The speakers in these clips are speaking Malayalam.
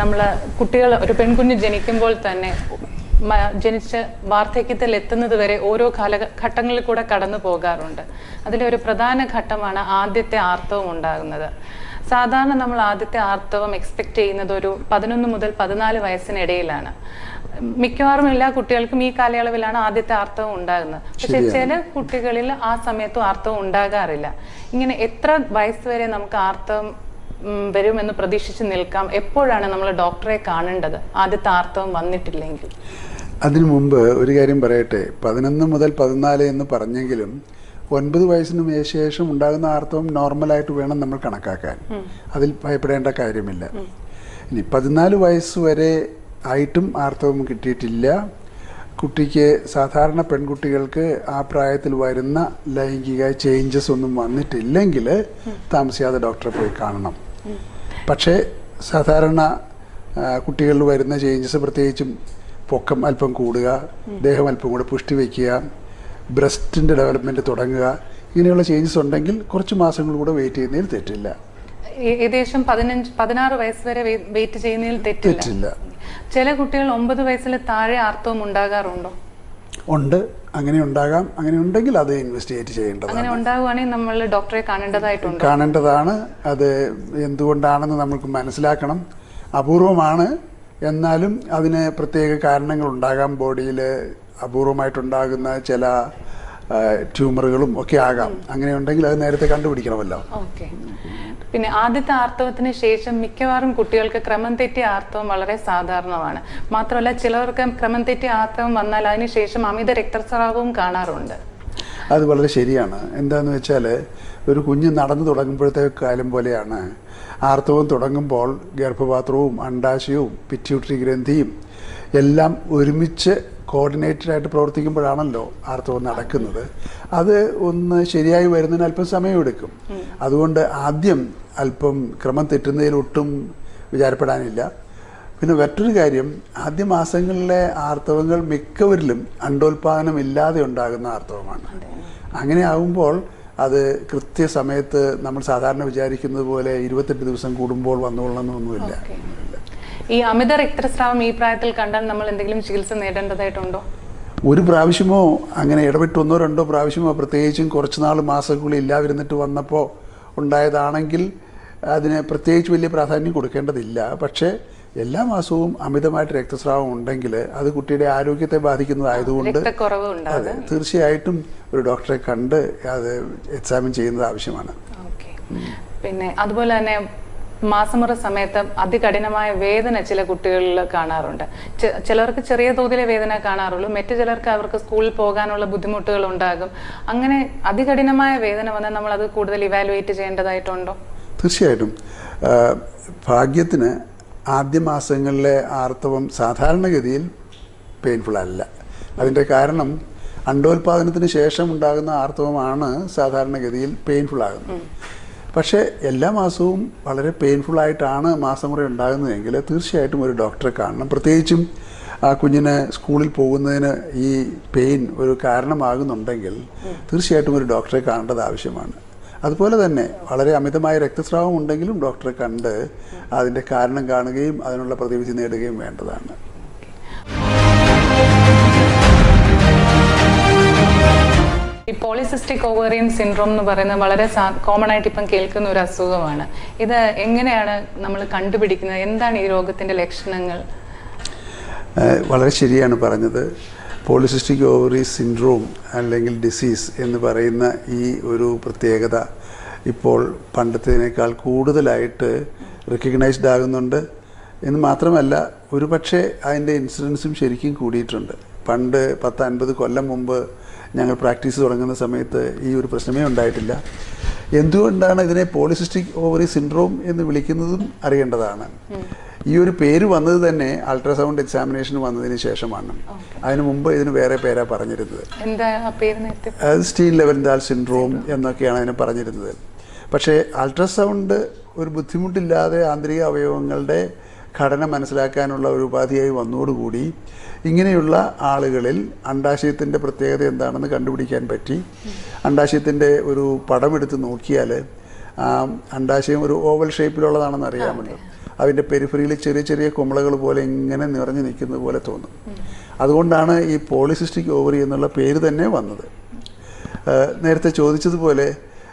നമ്മൾ കുട്ടികൾ ഒരു പെൺകുഞ്ഞ് ജനിക്കുമ്പോൾ തന്നെ ജനിച്ച വാർദ്ധക്യത്തിൽ എത്തുന്നത് വരെ ഓരോ കാലഘട്ടങ്ങളിൽ കൂടെ കടന്നു പോകാറുണ്ട്. അതിലെ ഒരു പ്രധാന ഘട്ടമാണ് ആദ്യത്തെ ആർത്തവം ഉണ്ടാകുന്നത്. സാധാരണ നമ്മൾ ആദ്യത്തെ ആർത്തവം എക്സ്പെക്ട് ചെയ്യുന്നത് ഒരു പതിനൊന്ന് മുതൽ പതിനാല് വയസ്സിനിടയിലാണ്. മിക്കവാറും എല്ലാ കുട്ടികൾക്കും ഈ കാലയളവിലാണ് ആദ്യത്തെ ആർത്തവം ഉണ്ടാകുന്നത്. പക്ഷെ ചില കുട്ടികളിൽ ആ സമയത്തും ആർത്തവം ഉണ്ടാകാറില്ല. ഇങ്ങനെ എത്ര വയസ്സ് വരെ നമുക്ക് ആർത്തവം വരുമെന്ന് പ്രതീക്ഷിച്ച് നിൽക്കാം. എപ്പോഴാണ് നമ്മൾ ഡോക്ടറെ കാണേണ്ടത്? ആദ്യത്തെ ആർത്തവം വന്നിട്ടില്ലെങ്കിൽ. അതിനു മുമ്പ് ഒരു കാര്യം പറയട്ടെ. പതിനൊന്ന് മുതൽ പതിനാല് എന്ന് പറഞ്ഞെങ്കിലും ഒൻപത് വയസ്സിന് ശേഷം ഉണ്ടാകുന്ന ആർത്തവം നോർമലായിട്ട് വേണം നമ്മൾ കണക്കാക്കാൻ. അതിൽ ഭയപ്പെടേണ്ട കാര്യമില്ല. ഇനി പതിനാല് വയസ്സ് വരെ ആയിട്ടും ആർത്തവം കിട്ടിയിട്ടില്ല. കുട്ടിക്ക് സാധാരണ പെൺകുട്ടികൾക്ക് ആ പ്രായത്തിൽ വരുന്ന ലൈംഗിക ചേഞ്ചസ് ഒന്നും വന്നിട്ടില്ലെങ്കിൽ താമസിയാതെ ഡോക്ടറെ പോയി കാണണം. പക്ഷേ സാധാരണ കുട്ടികളിൽ വരുന്ന ചേഞ്ചസ് പ്രത്യേകിച്ചും പൊക്കം അല്പം കൂടുക ദേഹം അല്പം കൂടെ പുഷ്ടി വയ്ക്കുക ബ്രസ്റ്റിന്റെ ഡെവലപ്മെന്റ് തുടങ്ങുക ഇങ്ങനെയുള്ള ചേഞ്ചസ് ഉണ്ടെങ്കിൽ കുറച്ച് മാസങ്ങൾ കൂടെ വെയിറ്റ് ചെയ്യുന്നതിൽ തെറ്റില്ല. ഏകദേശം പതിനഞ്ച് പതിനാറ് വയസ്സ് വരെ വെയിറ്റ് ചെയ്യുന്നതിൽ തെറ്റില്ല. ചില കുട്ടികൾ ഒമ്പത് വയസ്സിൽ താഴെ ആർത്തവം ഉണ്ടാകാറുണ്ടോ? ഉണ്ട്. അങ്ങനെ ഉണ്ടാകാം. അങ്ങനെ ഉണ്ടെങ്കിൽ അത് ഇൻവെസ്റ്റിഗേറ്റ് ചെയ്യേണ്ടതാണ്. അങ്ങനെ ഉണ്ടാകുവാണെങ്കിൽ നമ്മൾ ഡോക്ടറെ കാണേണ്ടതായിട്ടുണ്ട്. കാണേണ്ടതാണ്. അത് എന്തുകൊണ്ടാണെന്ന് നമുക്ക് മനസ്സിലാക്കണം. അപൂർവമാണ്. എന്നാലും അതിന് പ്രത്യേക കാരണങ്ങൾ ഉണ്ടാകാം ബോഡിയിൽ അപൂർവമായിട്ടുണ്ടാകുന്ന ചില ട്യൂമറുകളും ഒക്കെ ആകാം. അങ്ങനെ ഉണ്ടെങ്കിൽ അത് നേരത്തെ കണ്ടുപിടിക്കണമല്ലോ. പിന്നെ ആദ്യത്തെ ആർത്തവത്തിന് ശേഷം മിക്കവാറും കുട്ടികൾക്ക് ക്രമം തെറ്റിയ ആർത്തവം വളരെ സാധാരണമാണ്. മാത്രമല്ല ചിലവർക്ക് ക്രമം തെറ്റിയ ആർത്തവം വന്നാൽ അതിനുശേഷം അമിത രക്തസ്രാവവും കാണാറുണ്ട്. അത് വളരെ ശരിയാണ്. എന്താന്ന് വെച്ചാൽ ഒരു കുഞ്ഞ് നടന്നു തുടങ്ങുമ്പോഴത്തെ കാലം പോലെയാണ്. ആർത്തവം തുടങ്ങുമ്പോൾ ഗർഭപാത്രവും അണ്ടാശയവും പിറ്റ്യൂട്ടറി ഗ്രന്ഥിയും എല്ലാം ഒരുമിച്ച് കോർഡിനേറ്റഡ് ആയിട്ട് പ്രവർത്തിക്കുമ്പോഴാണല്ലോ ആർത്തവം നടക്കുന്നത്. അത് ഒന്ന് ശരിയായി വരുന്നതിന് അല്പം സമയമെടുക്കും. അതുകൊണ്ട് ആദ്യം അല്പം ക്രമം തെറ്റുന്നതിൽ ഒട്ടും വിചാരപ്പെടാനില്ല. പിന്നെ മറ്റൊരു കാര്യം ആദ്യ മാസങ്ങളിലെ ആർത്തവങ്ങൾ മിക്കവരിലും അണ്ടോൽപാദനം ഇല്ലാതെ ഉണ്ടാകുന്ന ആർത്തവമാണ്. അങ്ങനെ ആകുമ്പോൾ അത് കൃത്യസമയത്ത് നമ്മൾ സാധാരണ വിചാരിക്കുന്നത് പോലെ ഇരുപത്തെട്ട് ദിവസം കൂടുമ്പോൾ വന്നുകൊള്ളണമെന്നൊന്നുമില്ല ഈ അമിത രക്തസ്രാവം ഈ പ്രായത്തിൽ കണ്ടാൽ നമ്മൾ എന്തെങ്കിലും ചികിത്സ നേടേണ്ടതായിട്ടുണ്ടോ? ഒരു പ്രാവശ്യമോ അങ്ങനെ ഇടവിട്ട് ഒന്നോ രണ്ടോ പ്രാവശ്യമോ പ്രത്യേകിച്ചും കുറച്ച് നാൾ മാസങ്ങളിൽ ഇല്ലാതിരുന്നിട്ട് വന്നപ്പോൾ ഉണ്ടായതാണെങ്കിൽ അതിന് പ്രത്യേകിച്ച് വലിയ പ്രാധാന്യം കൊടുക്കേണ്ടതില്ല. പക്ഷേ എല്ലാ മാസവും അമിതമായിട്ട് രക്തസ്രാവം ഉണ്ടെങ്കിൽ അത് കുട്ടിയുടെ ആരോഗ്യത്തെ ബാധിക്കുന്നതായതുകൊണ്ട് അതെ തീർച്ചയായിട്ടും ഒരു ഡോക്ടറെ കണ്ട് അത് എക്സാമിൻ ചെയ്യുന്നത് ആവശ്യമാണ്. പിന്നെ അതുപോലെ തന്നെ മാസമുറ സമയത്ത് അതികഠിനമായ വേദന ചില കുട്ടികളിൽ കാണാറുണ്ട്. ചിലർക്ക് ചെറിയ തോതിലെ വേദന കാണാറുള്ളൂ. മറ്റു ചിലർക്ക് അവർക്ക് സ്കൂളിൽ പോകാനുള്ള ബുദ്ധിമുട്ടുകൾ ഉണ്ടാകും. അങ്ങനെ അതികഠിനമായ വേദന വന്നാൽ നമ്മൾ അത് കൂടുതൽ ഇവാലുവേറ്റ് ചെയ്യേണ്ടതായിട്ടുണ്ടോ? തീർച്ചയായിട്ടും. ഭാഗ്യത്തിന് ആദ്യ മാസങ്ങളിലെ ആർത്തവം സാധാരണഗതിയിൽ പെയിൻഫുൾ അല്ല. അതിന്റെ കാരണം അണ്ടോൽപാദനത്തിന് ശേഷം ഉണ്ടാകുന്ന ആർത്തവമാണ് സാധാരണഗതിയിൽ പെയിൻഫുൾ ആകുന്നത്. പക്ഷേ എല്ലാ മാസവും വളരെ പെയിൻഫുൾ ആയിട്ടാണ് മാസമുറ ഉണ്ടാകുന്നതെങ്കിൽ തീർച്ചയായിട്ടും ഒരു ഡോക്ടറെ കാണണം. പ്രത്യേകിച്ചും ആ കുഞ്ഞിന് സ്കൂളിൽ പോകുന്നതിന് ഈ പെയിൻ ഒരു കാരണമാകുന്നുണ്ടെങ്കിൽ തീർച്ചയായിട്ടും ഒരു ഡോക്ടറെ കാണേണ്ടത് ആവശ്യമാണ്. അതുപോലെ തന്നെ വളരെ അമിതമായ രക്തസ്രാവം ഉണ്ടെങ്കിലും ഡോക്ടറെ കണ്ട് അതിന്റെ കാരണം കാണുകയും അതിനുള്ള പ്രതിവിധി നേടുകയും വേണ്ടതാണ്. ഈ പോളിസിസ്റ്റിക് ഓവറിയൻ സിൻഡ്രോം എന്ന് പറയുന്നത് വളരെ കോമൺ ആയിട്ട് ഇപ്പം കേൾക്കുന്ന ഒരു അസുഖമാണ്. ഇത് എങ്ങനെയാണ് നമ്മൾ കണ്ടുപിടിക്കുന്നത്? എന്താണ് ഈ രോഗത്തിന്റെ ലക്ഷണങ്ങൾ? വളരെ ശരിയാണ് പറഞ്ഞത്. പോളിസിസ്റ്റിക് ഓവറി സിൻഡ്രോം അല്ലെങ്കിൽ ഡിസീസ് എന്ന് പറയുന്ന ഈ ഒരു പ്രത്യേകത ഇപ്പോൾ പണ്ടത്തേനേക്കാൾ കൂടുതലായിട്ട് റെക്കഗ്നൈസ്ഡ് ആകുന്നുണ്ട്. എന്ന് മാത്രമല്ല ഒരുപക്ഷെ അതിന്റെ ഇൻസിഡൻസും ശരിക്കും കൂടിയിട്ടുണ്ട്. പണ്ട് പത്ത് അൻപത് കൊല്ലം മുമ്പ് ഞങ്ങൾ പ്രാക്ടീസ് തുടങ്ങുന്ന സമയത്ത് ഈ ഒരു പ്രശ്നമേ ഉണ്ടായിട്ടില്ല. എന്തുകൊണ്ടാണ് ഇതിനെ പോളിസിസ്റ്റിക് ഓവറി സിൻഡ്രോം എന്ന് വിളിക്കുന്നതും അറിയേണ്ടതാണ്? ഈ ഒരു പേര് വന്നത് തന്നെ അൾട്രാസൗണ്ട് എക്സാമിനേഷൻ വന്നതിന് ശേഷമാണ്. അതിനു മുമ്പ് ഇതിന് വേറെ പേരാ പറഞ്ഞിരുന്നത്. അത് സ്റ്റീൽ ലെവൻദാൽ സിൻഡ്രോം എന്നൊക്കെയാണ് അതിനെ പറഞ്ഞിരുന്നത്. പക്ഷേ അൾട്രാസൗണ്ട് ഒരു ബുദ്ധിമുട്ടില്ലാതെ ആന്തരിക അവയവങ്ങളുടെ ഘടന മനസ്സിലാക്കാനുള്ള ഒരു ഉപാധിയായി വന്നതോടുകൂടി ഇങ്ങനെയുള്ള ആളുകളിൽ അണ്ടാശയത്തിന്റെ പ്രത്യേകത എന്താണെന്ന് കണ്ടുപിടിക്കാൻ പറ്റി. അണ്ടാശയത്തിന്റെ ഒരു പടമെടുത്ത് നോക്കിയാൽ അണ്ടാശയം ഒരു ഓവൽ ഷേപ്പിലുള്ളതാണെന്ന് അറിയാമല്ലോ. അതിന്റെ പെരിഫറിയിൽ ചെറിയ ചെറിയ കുമ്പളകൾ പോലെ ഇങ്ങനെ നിറഞ്ഞു നിൽക്കുന്നത് പോലെ തോന്നും. അതുകൊണ്ടാണ് ഈ പോളിസിസ്റ്റിക് ഓവറി എന്നുള്ള പേര് തന്നെ വന്നത്. നേരത്തെ ചോദിച്ചതുപോലെ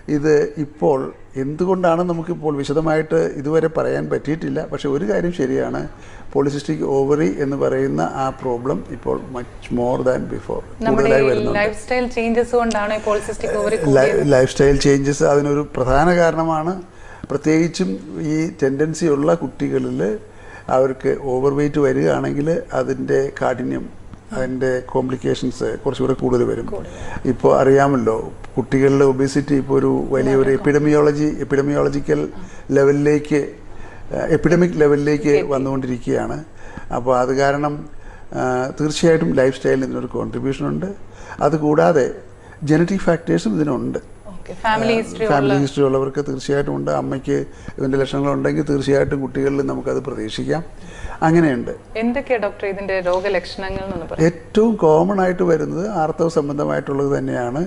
ഇത് ഇപ്പോൾ എന്തുകൊണ്ടാണ് നമുക്കിപ്പോൾ വിശദമായിട്ട് ഇതുവരെ പറയാൻ പറ്റിയിട്ടില്ല? പക്ഷേ ഒരു കാര്യം ശരിയാണ്. പോളിസിസ്റ്റിക് ഓവറി എന്ന് പറയുന്ന ആ പ്രോബ്ലം ഇപ്പോൾ മച്ച് മോർ ദാൻ ബിഫോർ കൂടുതലായി വരുന്നുണ്ട്. ലൈഫ് സ്റ്റൈൽ ചേഞ്ചസ് അതിനൊരു പ്രധാന കാരണമാണ്. പ്രത്യേകിച്ചും ഈ ടെൻഡൻസി ഉള്ള കുട്ടികളിൽ അവർക്ക് ഓവർ വെയിറ്റ് വരികയാണെങ്കിൽ അതിന്റെ കാഠിന്യം അതിന്റെ കോംപ്ലിക്കേഷൻസ് കുറച്ചുകൂടെ കൂടുതൽ വരും. ഇപ്പോൾ അറിയാമല്ലോ കുട്ടികളുടെ ഒബേസിറ്റി ഇപ്പോൾ ഒരു വലിയൊരു എപ്പിഡമിയോളജി എപ്പിഡമിയോളജിക്കൽ ലെവലിലേക്ക് എപ്പിഡമിക് ലെവലിലേക്ക് വന്നുകൊണ്ടിരിക്കുകയാണ്. അപ്പോൾ അത് കാരണം തീർച്ചയായിട്ടും ലൈഫ് സ്റ്റൈലിന് ഇതിനൊരു കോൺട്രിബ്യൂഷൻ ഉണ്ട്. അതുകൂടാതെ ജനറ്റിക് ഫാക്ടേഴ്സും ഇതിനുണ്ട്. ഫാമിലി ഹിസ്റ്ററി ഉള്ളവർക്ക് തീർച്ചയായിട്ടും ഉണ്ട്. അമ്മയ്ക്ക് ഇതിന്റെ ലക്ഷണങ്ങൾ ഉണ്ടെങ്കിൽ തീർച്ചയായിട്ടും കുട്ടികളിൽ നമുക്കത് പ്രതീക്ഷിക്കാം. അങ്ങനെയുണ്ട്. എന്തൊക്കെയാണ് ഡോക്ടർ ഇതിന്റെ രോഗലക്ഷണങ്ങൾ ഏറ്റവും കോമൺ ആയിട്ട് വരുന്നത് ആർത്തവ സംബന്ധമായിട്ടുള്ളത് തന്നെയാണ്.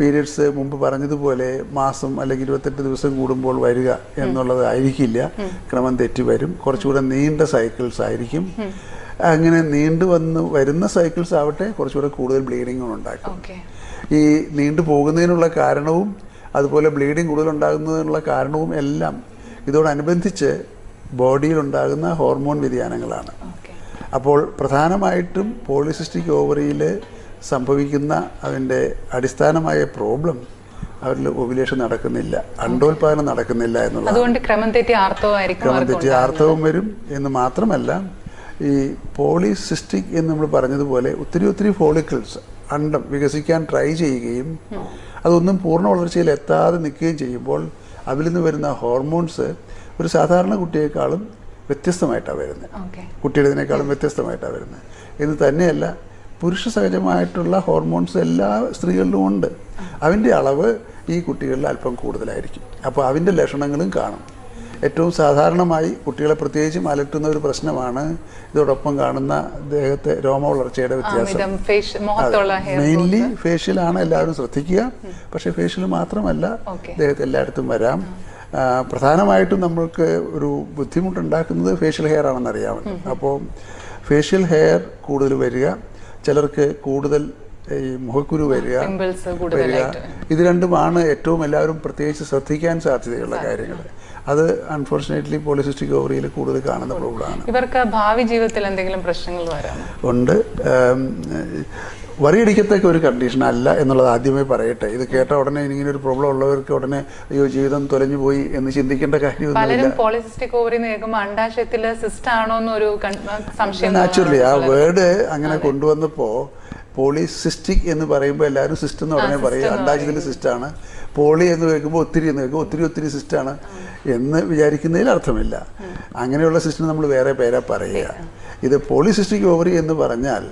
പീരിയഡ്സ് മുമ്പ് പറഞ്ഞതുപോലെ മാസം അല്ലെങ്കിൽ ഇരുപത്തെട്ട് ദിവസം കൂടുമ്പോൾ വരിക എന്നുള്ളത് ആയിരിക്കില്ല ക്രമം തെറ്റി വരും. കുറച്ചുകൂടെ നീണ്ട സൈക്കിൾസ് ആയിരിക്കും. അങ്ങനെ നീണ്ടു വന്ന് വരുന്ന സൈക്കിൾസ് ആവട്ടെ കുറച്ചുകൂടെ കൂടുതൽ ബ്ലീഡിങ്ങും ഉണ്ടാക്കും. ഈ നീണ്ടു പോകുന്നതിനുള്ള കാരണവും അതുപോലെ ബ്ലീഡിങ് കൂടുതലുണ്ടാകുന്നതിനുള്ള കാരണവും എല്ലാം ഇതോടനുബന്ധിച്ച് ബോഡിയിലുണ്ടാകുന്ന ഹോർമോൺ വ്യതിയാനങ്ങളാണ്. അപ്പോൾ പ്രധാനമായിട്ടും പോളിസിസ്റ്റിക് ഓവറിയിൽ സംഭവിക്കുന്ന അതിന്റെ അടിസ്ഥാനമായ പ്രോബ്ലം അവരിൽ ഓവുലേഷൻ നടക്കുന്നില്ല അണ്ടോൽപാദനം നടക്കുന്നില്ല എന്നുള്ളത് അതുകൊണ്ട് ക്രമം തെറ്റി ആർത്തവമായിരിക്കും ക്രമം തെറ്റി ആർത്തവം വരും എന്ന് മാത്രമല്ല ഈ പോളിസിസ്റ്റിക് എന്ന് നമ്മൾ പറഞ്ഞതുപോലെ ഒത്തിരി ഒത്തിരി ഫോളിക്കിൾസ് അണ്ടം വികസിക്കാൻ ട്രൈ ചെയ്യുകയും അതൊന്നും പൂർണ വളർച്ചയിൽ എത്താതെ നിൽക്കുകയും ചെയ്യുമ്പോൾ അതിൽ നിന്ന് വരുന്ന ഹോർമോൺസ് ഒരു സാധാരണ കുട്ടിയേക്കാളും വ്യത്യസ്തമായിട്ടാണ് വരുന്നത്. കുട്ടിയുടേതിനേക്കാളും വ്യത്യസ്തമായിട്ടാണ് വരുന്നത്. എന്ന് തന്നെയല്ല പുരുഷ സഹജമായിട്ടുള്ള ഹോർമോൺസ് എല്ലാ സ്ത്രീകളിലും ഉണ്ട് അതിന്റെ അളവ് ഈ കുട്ടികളിൽ അല്പം കൂടുതലായിരിക്കും. അപ്പോൾ അതിന്റെ ലക്ഷണങ്ങളും കാണും. ഏറ്റവും സാധാരണമായി കുട്ടികളെ പ്രത്യേകിച്ചും അലട്ടുന്ന ഒരു പ്രശ്നമാണ്. ഇതോടൊപ്പം കാണുന്ന ദേഹത്തെ രോമ വളർച്ചയുടെ വ്യത്യാസം. മെയിൻലി ഫേഷ്യലാണ് എല്ലാവരും ശ്രദ്ധിക്കുക. പക്ഷേ ഫേഷ്യൽ മാത്രമല്ല ദേഹത്തെ എല്ലായിടത്തും വരാം. പ്രധാനമായിട്ടും നമ്മൾക്ക് ഒരു ബുദ്ധിമുട്ടുണ്ടാക്കുന്നത് ഫേഷ്യൽ ഹെയർ ആണെന്ന് അറിയാമല്ലോ അപ്പോൾ ഫേഷ്യൽ ഹെയർ കൂടുതൽ വരിക ചിലർക്ക് കൂടുതൽ ഈ മുഖക്കുരു വരിക വരിക. ഇത് രണ്ടുമാണ് ഏറ്റവും എല്ലാവരും പ്രത്യേകിച്ച് ശ്രദ്ധിക്കാൻ സാധ്യതയുള്ള കാര്യങ്ങൾ. അത് അൺഫോർച്ചുനേറ്റ്ലി പോളിസിസ്റ്റിക് ഓവറിയിൽ കൂടുതൽ കാണുന്ന പ്രോബ്ലമാണ് ഇവർക്ക് ഭാവി ജീവിതത്തിൽ എന്തെങ്കിലും പ്രശ്നങ്ങൾ വരാം. ഉണ്ട്. വറിയടിക്കത്തേക്ക് ഒരു കണ്ടീഷൻ അല്ല എന്നുള്ളത് ആദ്യമേ പറയട്ടെ. ഇത് കേട്ട ഉടനെ ഇങ്ങനെ ഒരു പ്രോബ്ലം ഉള്ളവർക്ക് ഉടനെ അയ്യോ ജീവിതം തൊലഞ്ഞു പോയി എന്ന് ചിന്തിക്കേണ്ട കാര്യമൊന്നുമില്ല. നാച്ചുറലി ആ വേർഡ് അങ്ങനെ കൊണ്ടുവന്നപ്പോ പോളിസിസ്റ്റിക് എന്ന് പറയുമ്പോൾ എല്ലാവരും സിസ്റ്റം എന്ന് ഉടനെ പറയും. അണ്ടാശയത്തിൽ സിസ്റ്റാണ് പോളി എന്ന് കേൾക്കുമ്പോൾ ഒത്തിരി എന്ന് കേൾക്കുമ്പോൾ ഒത്തിരി ഒത്തിരി സിസ്റ്റാണ് എന്ന് വിചാരിക്കുന്നതിൽ അർത്ഥമില്ല. അങ്ങനെയുള്ള സിസ്റ്റം നമ്മൾ വേറെ പേരാ പറയുക. ഇത് പോളിസിസ്റ്റിക് ഓവറി എന്ന് പറഞ്ഞാൽ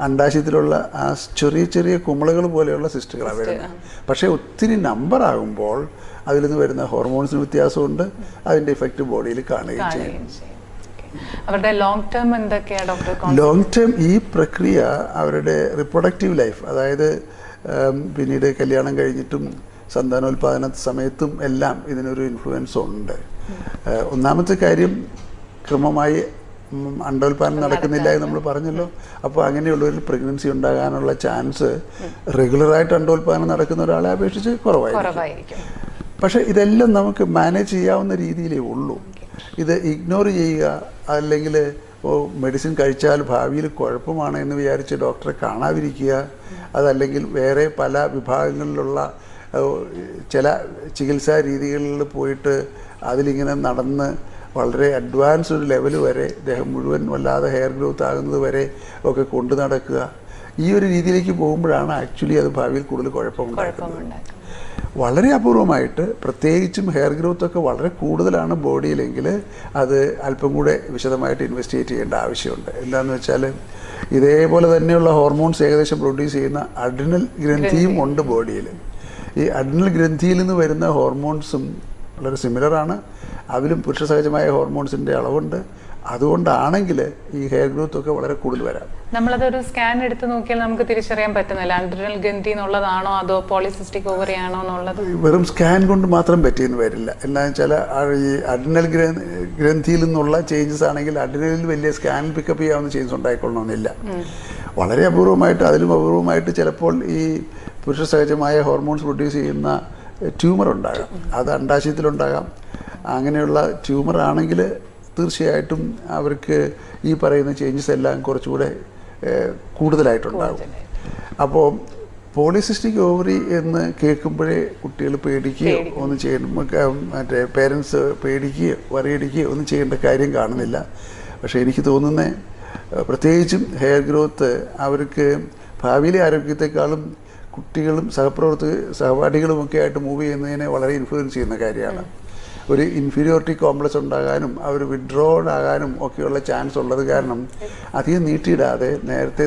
അണ്ടാശയത്തിലുള്ള ആ ചെറിയ ചെറിയ കുമിളകൾ പോലെയുള്ള സിസ്റ്റുകളാണ് വരുന്നത്. പക്ഷേ ഒത്തിരി നമ്പർ ആകുമ്പോൾ അതിൽ നിന്ന് വരുന്ന ഹോർമോൺസിന് വ്യത്യാസമുണ്ട്. അതിന്റെ ഇഫക്റ്റ് ബോഡിയിൽ കാണുകയും ചെയ്യും. അവരുടെ ലോങ് ടേം എന്തൊക്കെയാണ് ഡോക്ടർ ലോങ് ടേം ഈ പ്രക്രിയ അവരുടെ റിപ്രൊഡക്റ്റീവ് ലൈഫ് അതായത് പിന്നീട് കല്യാണം കഴിഞ്ഞിട്ടും സന്താനോൽപാദന സമയത്തും എല്ലാം ഇതിനൊരു ഇൻഫ്ലുവൻസ് ഉണ്ട്. ഒന്നാമത്തെ കാര്യം ക്രമമായി അണ്ടോൽപാദനം നടക്കുന്നില്ല എന്ന് നമ്മൾ പറഞ്ഞല്ലോ. അപ്പോൾ അങ്ങനെയുള്ളവരിൽ പ്രഗ്നൻസി ഉണ്ടാകാനുള്ള ചാൻസ് റെഗുലറായിട്ട് അണ്ടോൽപാദനം നടക്കുന്ന ഒരാളെ അപേക്ഷിച്ച് കുറവായിരിക്കും. പക്ഷേ ഇതെല്ലാം നമുക്ക് മാനേജ് ചെയ്യാവുന്ന രീതിയിലേ ഉള്ളൂ. ഇത് ഇഗ്നോർ ചെയ്യുക അല്ലെങ്കിൽ ഓ മെഡിസിൻ കഴിച്ചാൽ ഭാവിയിൽ കുഴപ്പമാണ് എന്ന് വിചാരിച്ച് ഡോക്ടറെ കാണാതിരിക്കുക അതല്ലെങ്കിൽ വേറെ പല വിഭാഗങ്ങളിലുള്ള ചില ചികിത്സാ രീതികളിൽ പോയിട്ട് അതിലിങ്ങനെ നടന്ന് വളരെ അഡ്വാൻസ് ഒരു ലെവൽ വരെ ദേഹം മുഴുവൻ വല്ലാതെ ഹെയർ ഗ്രോത്ത് ആകുന്നത് വരെ ഒക്കെ കൊണ്ടു നടക്കുക. ഈ ഒരു രീതിയിലേക്ക് പോകുമ്പോഴാണ് ആക്ച്വലി അത് ഭാവിയിൽ കൂടുതൽ കുഴപ്പമുണ്ടാക്കുന്നത്. കുഴപ്പമുണ്ടാക്കും വളരെ അപൂർവമായിട്ട് പ്രത്യേകിച്ചും ഹെയർ ഗ്രോത്ത് ഒക്കെ വളരെ കൂടുതലാണ് ബോഡിയിലെങ്കിൽ അത് അല്പം കൂടെ വിശദമായിട്ട് ഇൻവെസ്റ്റിഗേറ്റ് ചെയ്യേണ്ട ആവശ്യമുണ്ട്. എന്താണെന്ന് വെച്ചാൽ ഇതേപോലെ തന്നെയുള്ള ഹോർമോൺസ് ഏകദേശം പ്രൊഡ്യൂസ് ചെയ്യുന്ന അഡ്രിനൽ ഗ്രന്ഥിയും. ഉണ്ട് ബോഡിയിൽ. ഈ അഡ്രിനൽ ഗ്രന്ഥിയിൽ നിന്ന് വരുന്ന ഹോർമോൺസും വളരെ സിമിലറാണ് അതിലും പുരുഷ സഹജമായ ഹോർമോൺസിന്റെ അളവുണ്ട്. അതുകൊണ്ടാണെങ്കിൽ ഈ ഹെയർ ഗ്രോത്ത് ഒക്കെ വളരെ കൂടുതൽ വരാം. നമ്മളതൊരു സ്കാൻ എടുത്ത് നോക്കിയാൽ നമുക്ക് തിരിച്ചറിയാൻ പറ്റുന്നില്ല അഡ്രിനൽ ഗ്രന്ഥി എന്നുള്ളതാണോ അതോ പോളിസിസ്റ്റിക് ഓവറി ആണോ എന്നുള്ളത്? വെറും സ്കാൻ കൊണ്ട് മാത്രം പറ്റിയെന്ന് വരില്ല. എന്താണെന്ന് വെച്ചാൽ ഈ അഡ്രിനൽ ഗ്രന്ഥിയിൽ നിന്നുള്ള ചേഞ്ചസ് ആണെങ്കിൽ അഡ്രിനലിൽ വലിയ സ്കാൻ പിക്കപ്പ് ചെയ്യാവുന്ന ചേഞ്ചസ് ഉണ്ടായിക്കൊള്ളണമെന്നില്ല. വളരെ അപൂർവമായിട്ട് അതിലും അപൂർവമായിട്ട് ചിലപ്പോൾ ഈ പുരുഷ സഹജമായ ഹോർമോൺസ് പ്രൊഡ്യൂസ് ചെയ്യുന്ന ട്യൂമർ ഉണ്ടാകാം അത് അണ്ടാശയത്തിലുണ്ടാകാം അങ്ങനെയുള്ള ട്യൂമർ ആണെങ്കിൽ തീർച്ചയായിട്ടും അവർക്ക് ഈ പറയുന്ന ചേഞ്ചസ് എല്ലാം കുറച്ചുകൂടെ കൂടുതലായിട്ടുണ്ടാകും. അപ്പോൾ പോളിസിസ്റ്റിക് ഓവറി എന്ന് കേൾക്കുമ്പോഴേ കുട്ടികൾ പേടിക്കുകയോ ഒന്നും ചെയ്യണം മറ്റേ പേരൻസ് പേടിക്കുകയോ വറിയടിക്കുകയോ ഒന്നും ചെയ്യേണ്ട കാര്യം കാണുന്നില്ല. പക്ഷേ എനിക്ക് തോന്നുന്നത് പ്രത്യേകിച്ചും ഹെയർ ഗ്രോത്ത് അവർക്ക് ഭാവിയിലെ ആരോഗ്യത്തെക്കാളും കുട്ടികളും സഹപ്രവർത്തക സഹപാഠികളും ഒക്കെ ആയിട്ട് മൂവ് ചെയ്യുന്നതിനെ വളരെ ഇൻഫ്ലുവൻസ് ചെയ്യുന്ന കാര്യമാണ്. ഒരു ഇൻഫീരിയോറിറ്റി കോംപ്ലക്സ് ഉണ്ടാകാനും അവർ വിഡ്രോഡ് ആകാനും ഒക്കെയുള്ള ചാൻസ് ഉള്ളത് കാരണം അധികം നീട്ടിയിടാതെ നേരത്തെ